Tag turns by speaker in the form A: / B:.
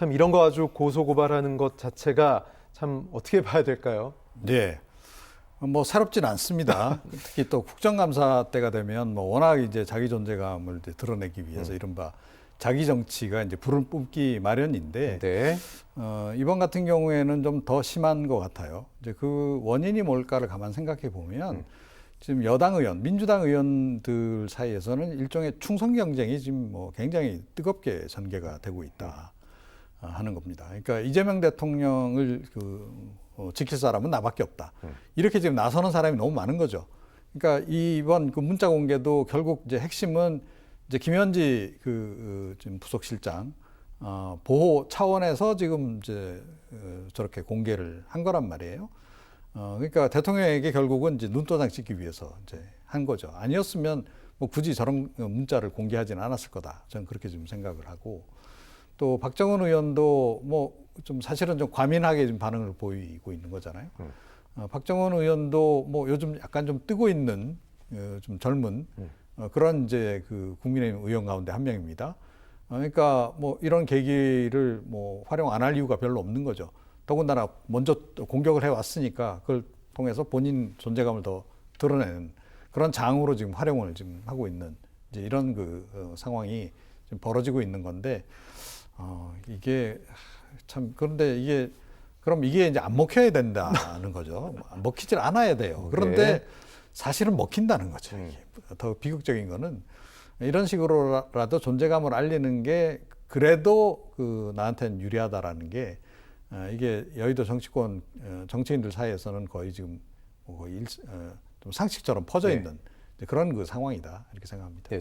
A: 참 이런 거 가지고 고소 고발하는 것 자체가 참 어떻게 봐야 될까요?
B: 네. 뭐 새롭진 않습니다. 특히 또 국정감사 때가 되면 뭐 워낙 이제 자기 존재감을 이제 드러내기 위해서 이른바 자기 정치가 이제 불을 뿜기 마련인데
A: 네.
B: 어, 이번 같은 경우에는 좀 더 심한 것 같아요. 이제 그 원인이 뭘까를 가만 생각해 보면 지금 여당 의원, 민주당 의원들 사이에서는 일종의 충성 경쟁이 지금 뭐 굉장히 뜨겁게 전개가 되고 있다 어, 하는 겁니다. 그러니까 이재명 대통령을 그 어, 지킬 사람은 나밖에 없다. 이렇게 지금 나서는 사람이 너무 많은 거죠. 그러니까 이번 그 문자 공개도 결국 이제 핵심은 이제 김현지 그 어, 지금 부속실장 어, 보호 차원에서 지금 이제 어, 저렇게 공개를 한 거란 말이에요. 어, 그러니까 대통령에게 결국은 이제 눈도장 찍기 위해서 이제 한 거죠. 아니었으면 뭐 굳이 저런 문자를 공개하지는 않았을 거다. 저는 그렇게 좀 생각을 하고 또 박정원 의원도 뭐 좀 사실은 좀 과민하게 지금 반응을 보이고 있는 거잖아요. 어, 박정원 의원도 뭐 요즘 약간 좀 뜨고 있는 어, 좀 젊은 어, 그런 이제 그 국민의힘 의원 가운데 한 명입니다. 어, 그러니까 뭐 이런 계기를 뭐 활용 안 할 이유가 별로 없는 거죠. 더군다나 먼저 또 공격을 해왔으니까 그걸 통해서 본인 존재감을 더 드러내는 그런 장으로 지금 활용을 지금 하고 있는 이제 이런 그 어, 상황이 지금 벌어지고 있는 건데 어, 이게 참 그런데 이게 그럼 이게 이제 안 먹혀야 된다는 거죠. 먹히질 않아야 돼요. 그런데
A: 네.
B: 사실은 먹힌다는 거죠. 이게. 더 비극적인 거는 이런 식으로라도 존재감을 알리는 게 그래도 그 나한테는 유리하다라는 게 어, 이게 여의도 정치권 어, 정치인들 사이에서는 거의 지금 뭐 거의 일, 어, 좀 상식처럼 퍼져
A: 네.
B: 있는 이제 그런 그 상황이다 이렇게 생각합니다.
A: 네,